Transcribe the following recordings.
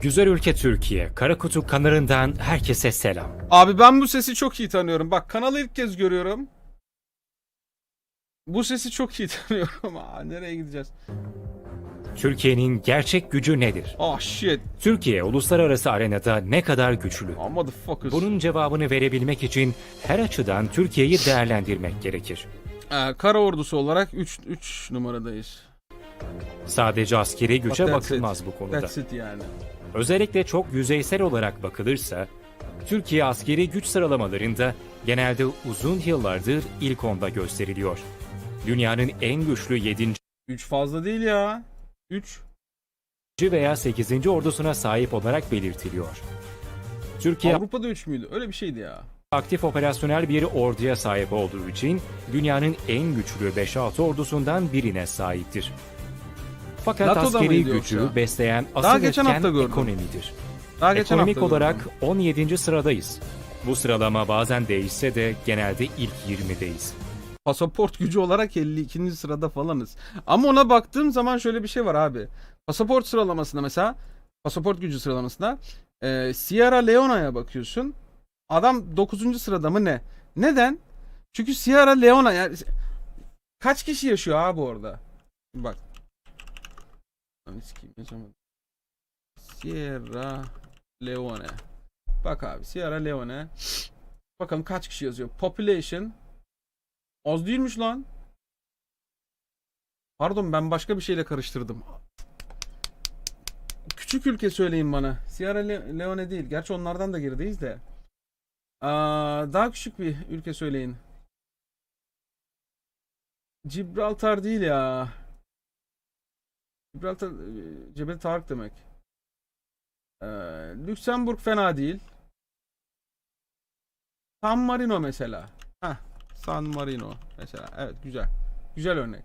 Güzel ülke Türkiye, Karakutu kanarından herkese selam. Abi ben bu sesi çok iyi tanıyorum. Bak kanalı ilk kez görüyorum. Bu sesi çok iyi tanıyorum. Aa, nereye gideceğiz? Türkiye'nin gerçek gücü nedir? Ah shit. Türkiye uluslararası arenada ne kadar güçlü? Oh, motherfuckers. Bunun cevabını verebilmek için her açıdan Türkiye'yi değerlendirmek gerekir. Ee, kara ordusu olarak 3 3 numaradayız. Sadece askeri güce But that's bakılmaz it. bu konuda. That's it yani. Özellikle çok yüzeysel olarak bakılırsa, Türkiye askeri güç sıralamalarında genelde uzun yıllardır ilk onda gösteriliyor. Dünyanın en güçlü 7. 3 fazla değil ya. 3. veya 8. ordusuna sahip olarak belirtiliyor. Türkiye Avrupa'da 3 müydü? Öyle bir şeydi ya. aktif operasyonel bir orduya sahip olduğu için dünyanın en güçlü 5-6 ordusundan birine sahiptir. Fakat NATO'da askeri mıydı gücü yoksa? besleyen Daha asıl geçen etken hafta gördüm. ekonomidir. Daha geçen Ekonomik hafta olarak gördüm. 17. sıradayız. Bu sıralama bazen değişse de genelde ilk 20'deyiz. pasaport gücü olarak 52. sırada falanız. Ama ona baktığım zaman şöyle bir şey var abi. Pasaport sıralamasında mesela pasaport gücü sıralamasında e, Sierra Leone'ya bakıyorsun. Adam 9. sırada mı ne? Neden? Çünkü Sierra Leone yani kaç kişi yaşıyor abi orada? Bak. Lan sikeyim, yazamadım. Sierra Leone. Bak abi Sierra Leone. Bakalım kaç kişi yazıyor. Population Az değilmiş lan. Pardon ben başka bir şeyle karıştırdım. Küçük ülke söyleyin bana. Sierra Le- Leone değil. Gerçi onlardan da gerideyiz de. Aa, daha küçük bir ülke söyleyin. Gibraltar değil ya. Gibraltar e, Cebel Tarık demek. Ee, Lüksemburg fena değil. San Marino mesela. Heh. San Marino mesela. Evet güzel. Güzel örnek.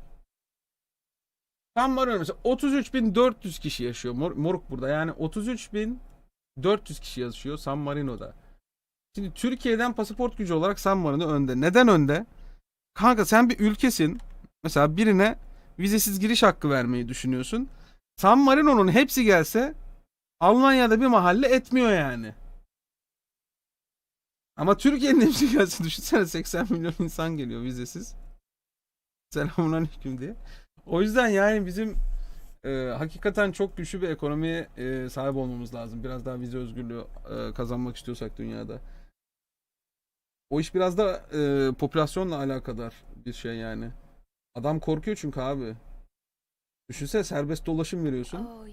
San Marino mesela 33.400 kişi yaşıyor. Mor- moruk burada. Yani 33.400 kişi yaşıyor San Marino'da. Şimdi Türkiye'den pasaport gücü olarak San Marino önde. Neden önde? Kanka sen bir ülkesin. Mesela birine vizesiz giriş hakkı vermeyi düşünüyorsun. San Marino'nun hepsi gelse Almanya'da bir mahalle etmiyor yani. Ama Türkiye'nin hepsi gelse düşünsene 80 milyon insan geliyor vizesiz. Selamun aleyküm diye. O yüzden yani bizim e, hakikaten çok güçlü bir ekonomiye e, sahip olmamız lazım. Biraz daha vize özgürlüğü e, kazanmak istiyorsak dünyada. O iş biraz da e, popülasyonla alakadar bir şey yani. Adam korkuyor çünkü abi. Düşünsene serbest dolaşım veriyorsun. Oh